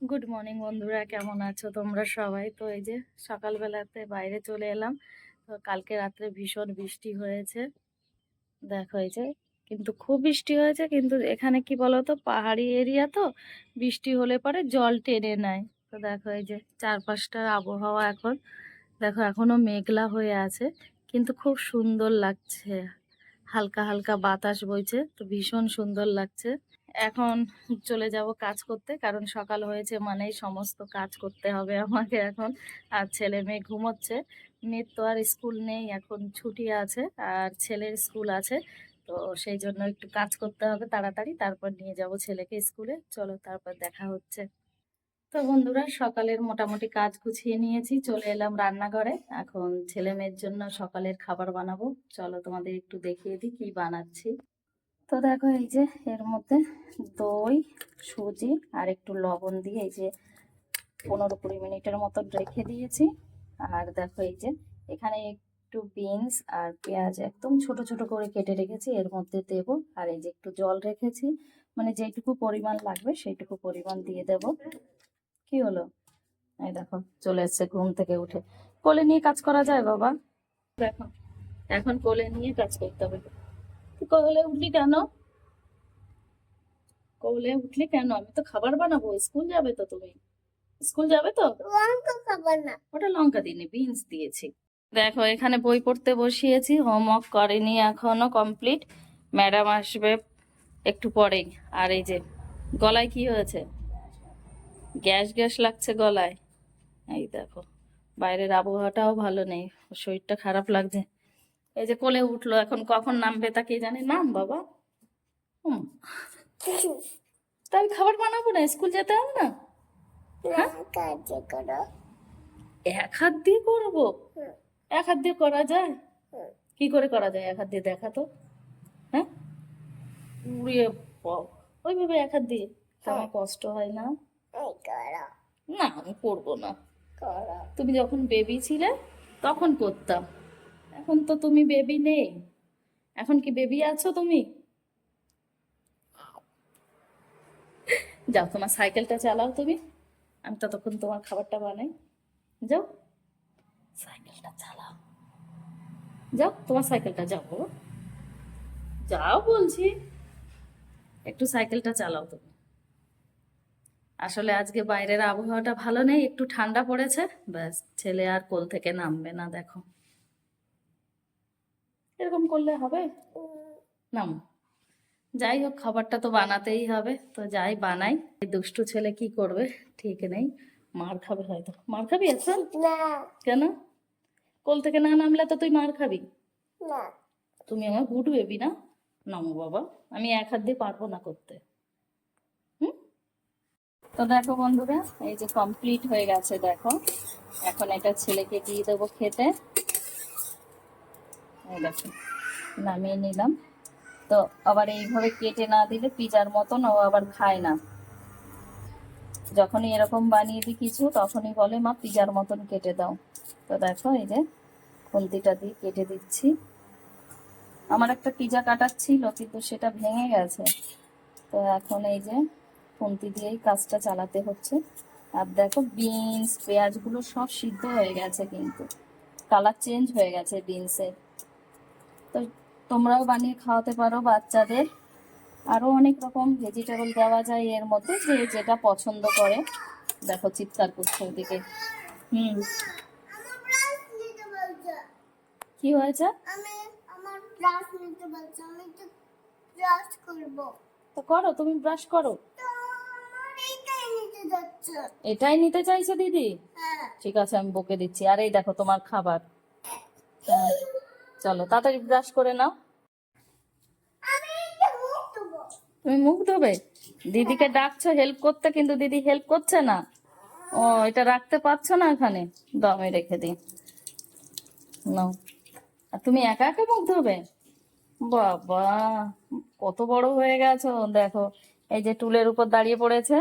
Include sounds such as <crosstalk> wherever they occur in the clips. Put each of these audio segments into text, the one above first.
Good morning বন্ধুরা। কেমন আছো তোমরা সবাই? তো এই যে সকালবেলাতে বাইরে চলে এলাম। তো কালকে রাত্রে ভীষণ বৃষ্টি হয়েছে। দেখো এই যে, কিন্তু খুব বৃষ্টি হয়েছে, কিন্তু এখানে কি বলতো, পাহাড়ি এরিয়া তো, বৃষ্টি হলে পরে জল টেনে নেয়। তো দেখো এই যে চারপাশটার আবহাওয়া এখন। দেখো এখনও মেঘলা হয়ে আছে, কিন্তু খুব সুন্দর লাগছে। হালকা হালকা বাতাস বইছে, তো ভীষণ সুন্দর লাগছে। এখন চলে যাব কাজ করতে, কারণ সকাল হয়েছে মানেই সমস্ত কাজ করতে হবে আমাকে এখন। আর ছেলে মেয়ে ঘুমোচ্ছে। মেয়ের তো আর স্কুল নেই, এখন ছুটি আছে, আর ছেলের স্কুল আছে। তো সেই জন্য একটু কাজ করতে হবে তাড়াতাড়ি, তারপর নিয়ে যাব ছেলেকে স্কুলে। চলো তারপর দেখা হচ্ছে। তো বন্ধুরা, সকালের মোটামুটি কাজ গুছিয়ে নিয়েছি, চলে এলাম রান্নাঘরে। এখন ছেলে মেয়ের জন্য সকালের খাবার বানাবো। চলো তোমাদের একটু দেখিয়ে দিই কি বানাচ্ছি। তো দেখো এই যে এর মধ্যে দই, সুজি আর একটু লবণ দিয়ে এই যে পনেরো কুড়ি মিনিটের মতো রেখে দিয়েছি। আর দেখো এই যে এখানে একটু বিনস আর পেঁয়াজ একদম ছোট ছোট করে কেটে রেখেছি, এর মধ্যে দেব। আর এই যে একটু জল রেখেছি মানে যেটুকু পরিমাণ লাগবে সেইটুকু পরিমাণ দিয়ে দেব। কি হলো? এই দেখো, চলে এসছে ঘুম থেকে উঠে। কোলে নিয়ে কাজ করা যায় বাবা? দেখো, এখন কোলে নিয়ে কাজ করতে হবে। কোলে উঠলি কেন? কোলে উঠলি কেন? আমি তো খাবার বানাবো স্কুল যাবে তো তুমি। স্কুল যাবে তো? লঙ্কা খাবার না। ওটা লঙ্কা দিইনি বিনস দিয়েছি। দেখো এখানে বই পড়তে বসিয়েছি হোমওয়ার্ক করেনি এখনও কমপ্লিট। ম্যাডাম আসবে একটু পরেই। আর এই যে গলায় কি হয়েছে? গ্যাস গ্যাস লাগছে গলায়। এই দেখো বাইরের আবহাওয়াটাও ভালো নেই শরীরটা খারাপ লাগছে। এই যে কোলে উঠল এখন কখন নামবে তা কে জানে? নাম বাবা। তাই খাবার বানাবো না? স্কুল যেতে হবে না? লঙ্কা যে এক হাত দিয়ে করব? এক হাত দিয়ে করা যায়। কি করে করা যায়? এক হাত দিয়ে দেখা তো। হ্যাঁ? উড়িয়ে ওইভাবে এক হাত দিয়ে। আমার কষ্ট হয় না। না আমি করব না। তুমি যখন বেবি ছিলে তখন করতাম। এখন তো তুমি বেবি নেই। এখন কি বেবি আছো তুমি? যাও, তোমার সাইকেলটা চালাও তুমি। আমি ততক্ষণ তোমার খাবারটা বানাই। যাও। সাইকেলটা চালাও। যাও, তোমার সাইকেলটা যাব যাও বলছি। একটু সাইকেলটা চালাও তুমি। আসলে আজকে বাইরের আবহাওয়াটা ভালো নেই, একটু ঠান্ডা পড়েছে। ব্যাস, ছেলে আর কোল থেকে নামবে না, দেখো। এরকম করলে হবে? নাম। যাই হোক খাবারটা তো বানাতেই হবে। তো যাই বানাই। দুষ্টু ছেলে কি করবে? ঠিক নেই। মার খাবে হয়তো। মার খাবি এখন কেন? কোল থেকে না নামলে তো তুই মার খাবি? তুমি আমার গুড বেবি না? নামো বাবা আমি এক হাত দিয়ে পারব না করতে। হুম? তো দেখো বন্ধুরা এই যে কমপ্লিট হয়ে গেছে দেখো। এখন এটা ছেলেকে দিয়ে দেবো খেতে। নামিয়ে নিলাম। তো আবার এইভাবে কেটে না দিলে পিজার মতন ও আবার খায় না। যখনই এরকম বানিয়ে দিই কিছু, তখনই বলে, মা, পিজার মতন কেটে দাও। তো দেখো এই যে খুন্তিটা দিয়ে কেটে দিচ্ছি। আমার একটা পিজা কাটার ছিল, কিন্তু সেটা ভেঙে গেছে। তো এখন এই যে খুন্তি দিয়েই কাজটা চালাতে হচ্ছে। আর দেখো বিনস, পেঁয়াজগুলো সব সিদ্ধ হয়ে গেছে কিন্তু। কালার চেঞ্জ হয়ে গেছে বিনসের। তো তোমরাও বানিয়ে খাওয়াতে পারো বাচ্চাদের। আরও অনেক রকম ভেজিটেবল দেওয়া যায় এর মধ্যে যে যেটা পছন্দ করে। দেখো চিৎকার করছে ওদিকে। হুম। কি হয়েছে? তো করো তুমি ব্রাশ করো। এটাই নিতে চাইছে দিদি? হ্যাঁ। ঠিক আছে আমি বকে দিচ্ছি। আর এই দেখো তোমার খাবার। হ্যাঁ, চলো, তাড়াতাড়ি ব্রাশ করে নাও। তুমি মুখ ধোবে? দিদিকে ডাকছো হেল্প করতে, কিন্তু দিদি হেল্প করছে না। ও, এটা রাখতে পারছ না এখানে? দমে রেখে দিই। নাও। আর তুমি একা একা মুখ ধোবে? বাবা, কত বড় হয়ে গেছো। দেখো, এই যে টুলের উপর দাঁড়িয়ে পড়েছে।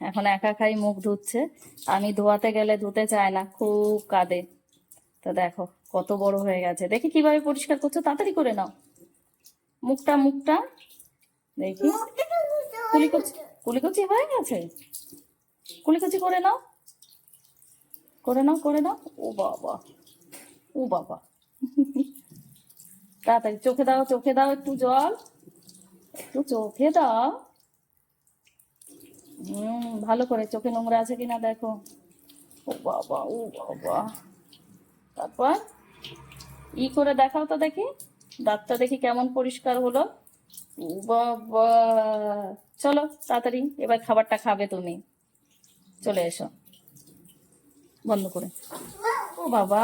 এখন একা একাই মুখ ধুচ্ছে। আমি ধোয়াতে গেলে ধুতে চায় না, খুব কাঁদে। তো দেখো। কত বড় হয়ে গেছে। দেখি কীভাবে পরিষ্কার করছ, তাড়াতাড়ি করে নাও। মুখটা মুখটা। দেখি। কুলিকুচি কুলিকুচি হয়ে গেছে? কুলিকুচি করে নাও। করে নাও করে নাও। ও বাবা ও বাবা। তাড়াতাড়ি, চোখে দাও চোখে দাও একটু জল। একটু চোখে দাও। হুম, ভালো করে চোখে নোংরা আছে কিনা দেখো। ও বাবা ও বাবা। তারপর? ই করে দেখাও তো দেখি। দাঁতটা দেখি কেমন পরিষ্কার হলো। চলো, তাড়াতাড়ি, এবার খাবারটা খাবে তুমি। চলে এসো। বন্ধ করে। ও বাবা,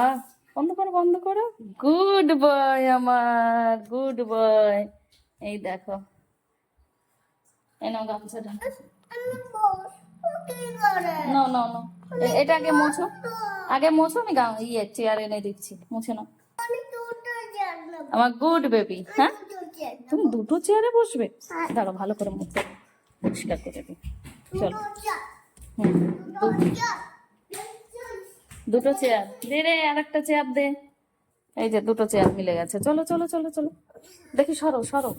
বন্ধ করো বন্ধ করো। গুড বয় আমার, গুড বয়। এই দেখো। এই নাও গামছাটা। নো এটা আগে মোছো। আগে মোছো, আমি ইয়ে চেয়ার এনে দিচ্ছি। মুছে নাও। আমার গুড বেবি হ্যাঁ? তুমি দুটো চেয়ারে বসবে? হ্যাঁ। দাঁড়াও ভালো করে মুখটা পরিষ্কার করে দিই। চলো। দুটো চেয়ার দে রে আর একটা চেয়ার দে। এই যে দুটো চেয়ার মিলে গেছে। চলো চলো চলো চলো। দেখি সরো সরো।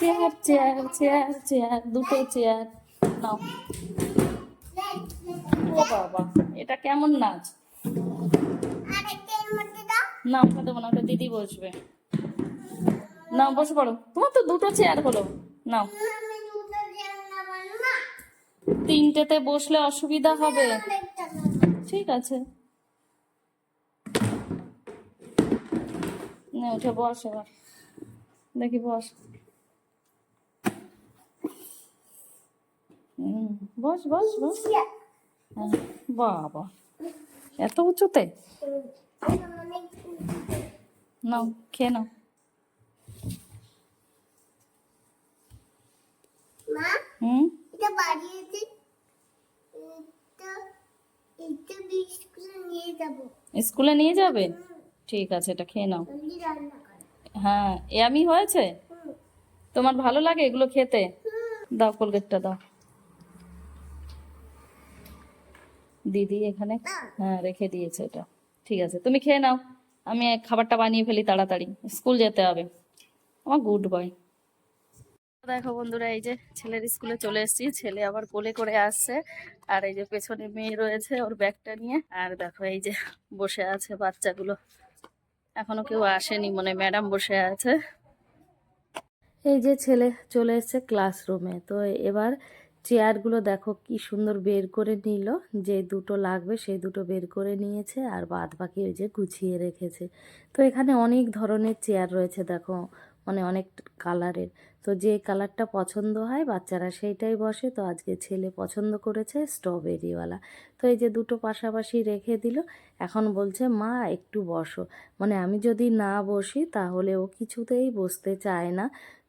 চেয়ার চেয়ার চেয়ার চেয়ার দুটো চেয়ার নাও। ও বাবা এটা কেমন নাচ? না ওটা দেবো না ওটা দিদি বসবে। নাও বসে পড়ো। তোমার তো দুটো চেয়ার হলো। নাও। না তিনটেতে বসলে অসুবিধা হবে। ঠিক আছে। নে উঠে বস এবার। দেখি বস। বস বস বস। হ্যাঁ, বাবা। এত উঁচুতে? নাও খেয়ে নাও হুম এটা স্কুলে নিয়ে যাবে ঠিক আছে এটা খেয়ে নাও। হ্যাঁ এ আমি হয়েছে? তোমার ভালো লাগে এগুলো খেতে? দাও কোলগেটটা দাও। দিদি এখানে হ্যাঁ রেখে দিয়েছে এটা। ঠিক আছে, তুমি খেয়ে নাও। আমি খাবারটা বানিয়ে ফেলি তাড়াতাড়ি। স্কুল যেতে হবে। আমার গুড বয়। দেখো বন্ধুরা, এই যে ছেলের স্কুলে চলে এসেছি। ছেলে আবার কোলে করে আসছে। আর এই যে পেছনে মেয়ে রয়েছে ওর ব্যাগটা নিয়ে। আর দেখো এই যে বসে আছে বাচ্চাগুলো। এখনও কেউ আসেনি, মনে ম্যাডাম বসে আছে। এই যে ছেলে চলে এসেছে ক্লাসরুমে তো এবার চেয়ারগুলো দেখো কি সুন্দর বের করে নিল। যে দুটো লাগবে সেই দুটো বের করে নিয়েছে আর বাদ বাকি ওই যে গুছিয়ে রেখেছে। তো এখানে অনেক ধরনের চেয়ার রয়েছে দেখো মানে অনেক কালারের তো যে কালারটা পছন্দ হয় বাচ্চারা সেইটাই বসে। তো আজকে ছেলে পছন্দ করেছে স্ট্রবেরিওয়ালা তো এই যে দুটো পাশাপাশি রেখে দিল। এখন বলছে, মা, একটু বসো। মানে আমি যদি না বসি তাহলে ও কিছুতেই বসতে চায় না।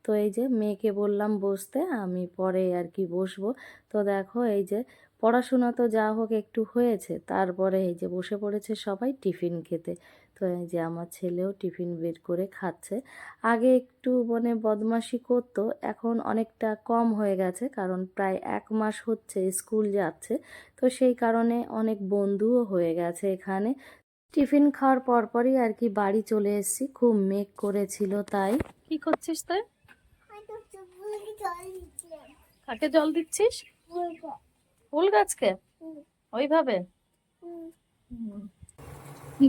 তো এই যে মেয়েকে বললাম বসতে, আমি পরে আর কি বসবো। তো দেখো এই যে পড়াশোনা তো যা হোক একটু হয়েছে, তারপরে এই যে বসে পড়েছে সবাই টিফিন খেতে। তো এই যে আমার ছেলেও টিফিন বের করে খাচ্ছে। আগে একটু মানে বদমাশি করতো, এখন অনেকটা কম হয়ে গেছে, কারণ প্রায় এক মাস হচ্ছে স্কুল যাচ্ছে। তো সেই কারণে অনেক বন্ধুও হয়ে গেছে এখানে। টিফিন খাওয়ার পরপরই আর কি বাড়ি চলে এসেছি, খুব মেঘ করেছিল তাই। কি করছিস তুই হয়তো চুপগুলোকে জল দিচ্ছিলাম কাকে জল দিচ্ছিস? ফুল গাছকে? ওইভাবে?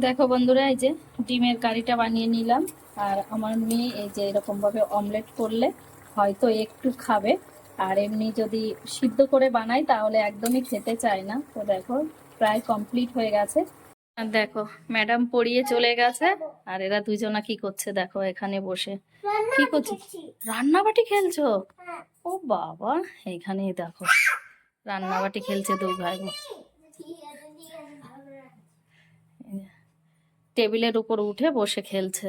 দেখো বন্ধুরা এই যে ডিমের কারিটা বানিয়ে নিলাম। আর আমার মেয়ে এই যে এরকম ভাবে অমলেট করলে হয়তো একটু খাবে। আর এমনি যদি সিদ্ধ করে বানাই তাহলে একদমই খেতে চায় না। তো দেখো প্রায় কমপ্লিট হয়ে গেছে। আর দেখো ম্যাডাম পড়িয়ে চলে গেছে আর এরা দুজনা কি করছে দেখো এখানে বসে কি করছি। রান্নাবাটি খেলছো হ্যাঁ। ও বাবা এইখানেই দেখো রান্নাবাটি খেলছে দু ভাই। টেবিলের উপর উঠে বসে খেলছে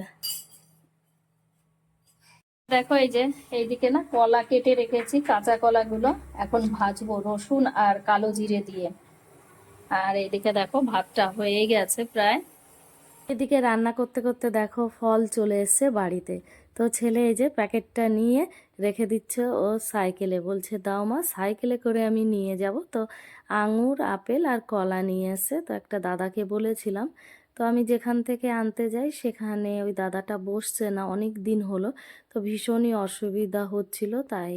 দেখো এই যে এইদিকে না কলা কেটে রেখেছি কাঁচা কলাগুলো এখন ভাজবো রসুন আর কালো জিরে দিয়ে আর এদিকে দেখো ভাতটা হয়ে গেছে প্রায়। এদিকে রান্না করতে করতে দেখো ফল চলে এসছে বাড়িতে। তো ছেলে এই যে প্যাকেটটা নিয়ে রেখে দিচ্ছে ও সাইকেলে। বলছে, দাও মা, সাইকেলে করে আমি নিয়ে যাব। তো আঙুর, আপেল আর কলা নিয়ে এসে তো একটা দাদাকে বলেছিলাম, তো আমি যেখান থেকে আনতে যাই সেখানে ওই দাদাটা বসছে না, অনেক দিন হলো। তো ভীষণই অসুবিধা হচ্ছিল, তাই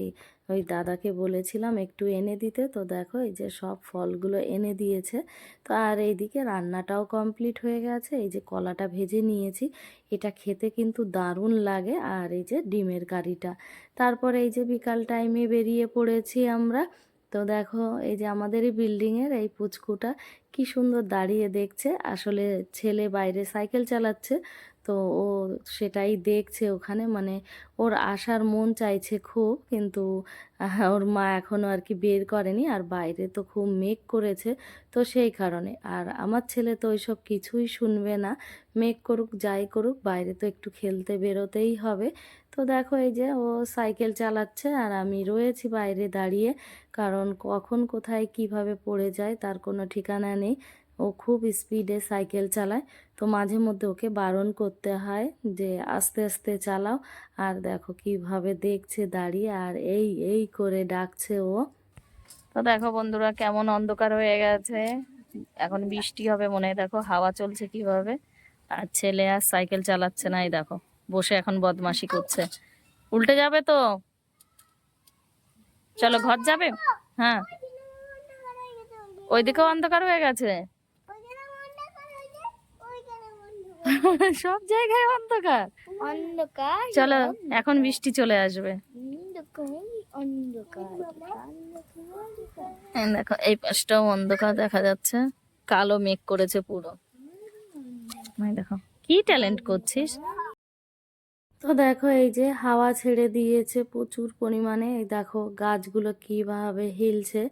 ওই দাদাকে বলেছিলাম একটু এনে দিতে। তো দেখো এই যে সব ফলগুলো এনে দিয়েছে। তো আর এইদিকে রান্নাটাও কমপ্লিট হয়ে গেছে। এই যে কলাটা ভেজে নিয়েছি। এটা খেতে কিন্তু দারুণ লাগে। আর এই যে ডিমের কারিটা। তারপরে এই যে বিকাল টাইমে বেরিয়ে পড়েছি আমরা। তো দেখো এই যে আমাদেরই বিল্ডিংয়ের এই পুচকুটা কি সুন্দর দাঁড়িয়ে দেখছে। আসলে ছেলে বাইরে সাইকেল চালাচ্ছে। তো ও সেটাই দেখছে ওখানে। মানে ওর আসার মন চাইছে খুব, কিন্তু ওর মা এখনও আর কি বের করেনি আর বাইরে তো খুব মেঘ করেছে তো সেই কারণে। আর আমার ছেলে তো ওইসব কিছুই শুনবে না। মেঘ করুক, যাই করুক, বাইরে তো একটু খেলতে বেরোতেই হবে। তো দেখো এই যে ও সাইকেল চালাচ্ছে আর আমি রয়েছি বাইরে দাঁড়িয়ে, কারণ কখন কোথায় কীভাবে পড়ে যায় তার কোনো ঠিকানা নেই। ও খুব স্পিডে সাইকেল চালায়। তো মাঝে মধ্যে ওকে বারণ করতে হয় যে, আস্তে আস্তে চালাও। আর দেখো কীভাবে দেখছে দাঁড়িয়ে আর এই এই করে ডাকছে ও। তো দেখো বন্ধুরা, কেমন অন্ধকার হয়ে গেছে। এখন বৃষ্টি হবে মনে দেখো হাওয়া চলছে কীভাবে। আর ছেলে আর সাইকেল চালাচ্ছে না, এই দেখো। বসে এখন বদমাশি করছে। উল্টে যাবে তো? চলো ঘর যাবে? হ্যাঁ। ওইদিকেও অন্ধকার হয়ে গেছে? <laughs> সব জায়গায় অন্ধকার। অন্ধকার চলো এখন বৃষ্টি চলে আসবে। দেখো এই পাশটাও অন্ধকার দেখা যাচ্ছে। কালো মেঘ করেছে পুরো। দেখো কি ট্যালেন্ট করছিস? তো দেখো এই যে হাওয়া ছেড়ে দিয়েছে প্রচুর পরিমাণে। এই দেখো গাছগুলো কীভাবে হিলছে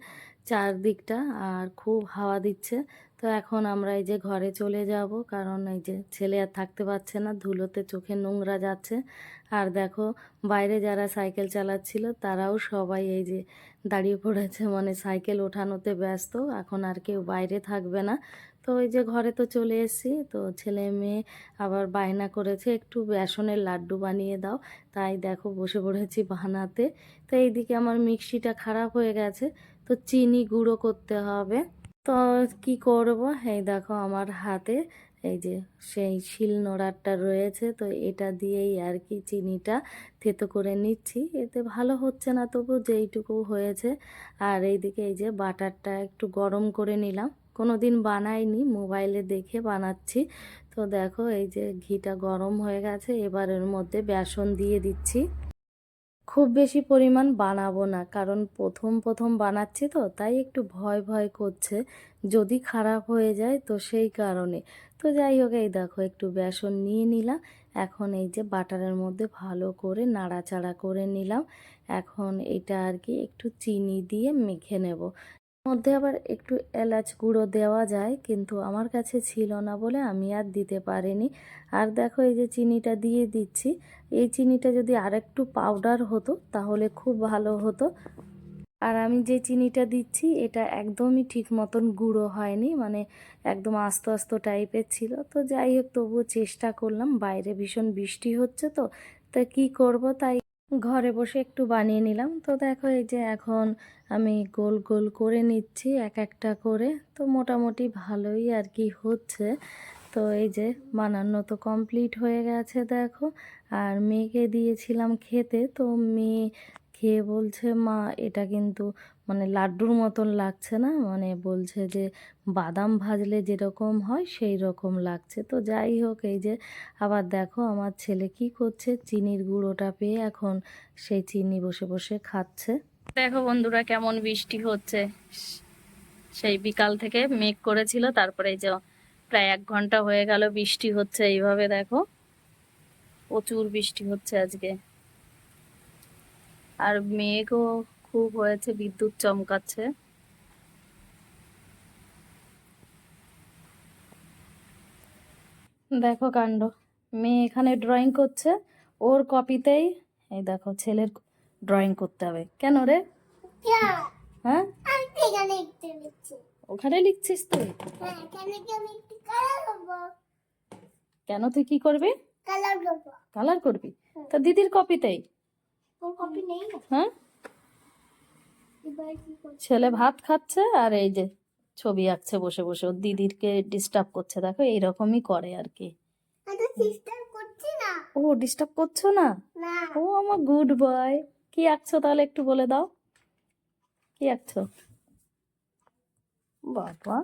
চারদিকটা আর খুব হাওয়া দিচ্ছে। তো এখন আমরা এই যে ঘরে চলে যাব, কারণ এই যে ছেলে আর থাকতে পারছে না, ধুলোতে চোখে নোংরা যাচ্ছে। আর দেখো, বাইরে যারা সাইকেল চালাচ্ছিল, তারাও সবাই এই যে দাঁড়িয়ে পড়েছে মানে সাইকেল ওঠানোতে ব্যস্ত, এখন আর কেউ বাইরে থাকবে না। তো ওই যে ঘরে তো চলে এসেছি, তো ছেলে মেয়ে আবার বায়না করেছে, একটু বেসনের লাড্ডু বানিয়ে দাও। তাই দেখো, বসে পড়েছি বানাতে। তো এইদিকে আমার মিক্সিটা খারাপ হয়ে গেছে, তো চিনি গুঁড়ো করতে হবে। তো কি করব? এই দেখো আমার হাতে, এই যে সেই শিল নোড়াটা রয়েছে, তো এটা দিয়েই আর কি চিনিটা থেতো করে নিচ্ছি। এতে ভালো হচ্ছে না তবু যেইটুকু হয়েছে। আর এইদিকে এই যে বাটারটা একটু গরম করে নিলাম। কোনো দিন বানাইনি, মোবাইলে দেখে বানাচ্ছি। তো দেখো এই যে ঘিটা গরম হয়ে গেছে, এবার এর মধ্যে বেসন দিয়ে দিচ্ছি। খুব বেশি পরিমাণ বানাবো না। কারণ প্রথম প্রথম বানাচ্ছি তো, তাই একটু ভয় ভয় করছে। যদি খারাপ হয়ে যায় তো সেই কারণে। তো যাই হোক, এই দেখো, একটু বেসন নিয়ে নিলাম। এখন এই যে বাটারের মধ্যে ভালো করে নাড়াচাড়া করে নিলাম। এখন এটা আর কি একটু চিনি দিয়ে মেখে নেব। মধ্যে আবার একটু এলাচ গুঁড়ো দেওয়া যায়, কিন্তু আমার কাছে ছিল না বলে আমি আর দিতে পারিনি। আর দেখো এই যে চিনিটা দিয়ে দিচ্ছি। এই চিনিটা যদি আরেকটু পাউডার হতো, তাহলে খুব ভালো হতো। আর আমি যে চিনিটা দিচ্ছি, এটা একদমই ঠিক মতন গুঁড়ো হয়নি মানে একদম আস্ত আস্ত টাইপের ছিল। তো যাই হোক, তবুও চেষ্টা করলাম। বাইরে ভীষণ বৃষ্টি হচ্ছে তো, তা কি করব তাই ঘরে বসে একটু বানিয়ে নিলাম। তো দেখো এই যে এখন আমি গোল গোল করে নিচ্ছি এক একটা করে। তো মোটামুটি ভালোই আর কি হচ্ছে। তো এই যে বানানো তো কমপ্লিট হয়ে গেছে দেখো। আর মেয়েকে দিয়েছিলাম খেতে। তো মেয়ে খেয়ে বলছে, মা, এটা কিন্তু মানে লাড্ডুর মতন লাগছে না? মানে বলছে যে বাদাম ভাজলে যেরকম হয় সেই রকম লাগছে। তো যাই হোক, এই যে আবার দেখো আমার ছেলে কি করছে? চিনির গুঁড়োটা পেয়ে এখন সেই চিনি বসে বসে খাচ্ছে। দেখো বন্ধুরা কেমন বৃষ্টি হচ্ছে। সেই বিকাল থেকে মেঘ করেছিল, তারপরে এই যে প্রায় এক ঘণ্টা হয়ে গেল বৃষ্টি হচ্ছে এইভাবে, দেখো। প্রচুর বৃষ্টি হচ্ছে আজকে। আর মেঘও খুব হয়েছে বিদ্যুৎ চমকাচ্ছে। দেখো কাণ্ড মেয়ে এখানে ড্রয়িং করছে ওর কপিতেই এই দেখো ছেলের ড্রয়িং করতে হবে। কেন রে? হ্যাঁ? ওখানে লিখছিস তুই? কেন তুই কি করবি? কালার করবি? তা দিদির কপিতেই ওর কপি নেই? হ্যাঁ? ছেলে ভাত খাচ্ছে আর এই যে ছবি আঁকছে বসে বসে। ওর দিদিরকে ডিস্টার্ব করছে দেখো এইরকমই করে আর কি। না? ও ডিস্টার্ব করছ না? না। ও আমার গুড বয় কি আঁকছো তাহলে একটু বলে দাও। কি আঁকছো? বাবা।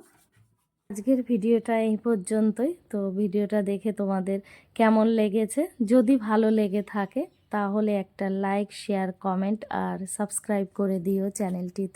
আজকের ভিডিওটা এই পর্যন্তই। তো ভিডিওটা দেখে তোমাদের কেমন লেগেছে? যদি ভালো লেগে থাকে তাহলে একটা লাইক শেয়ার কমেন্ট আর সাবস্ক্রাইব করে দিও চ্যানেলটিতে।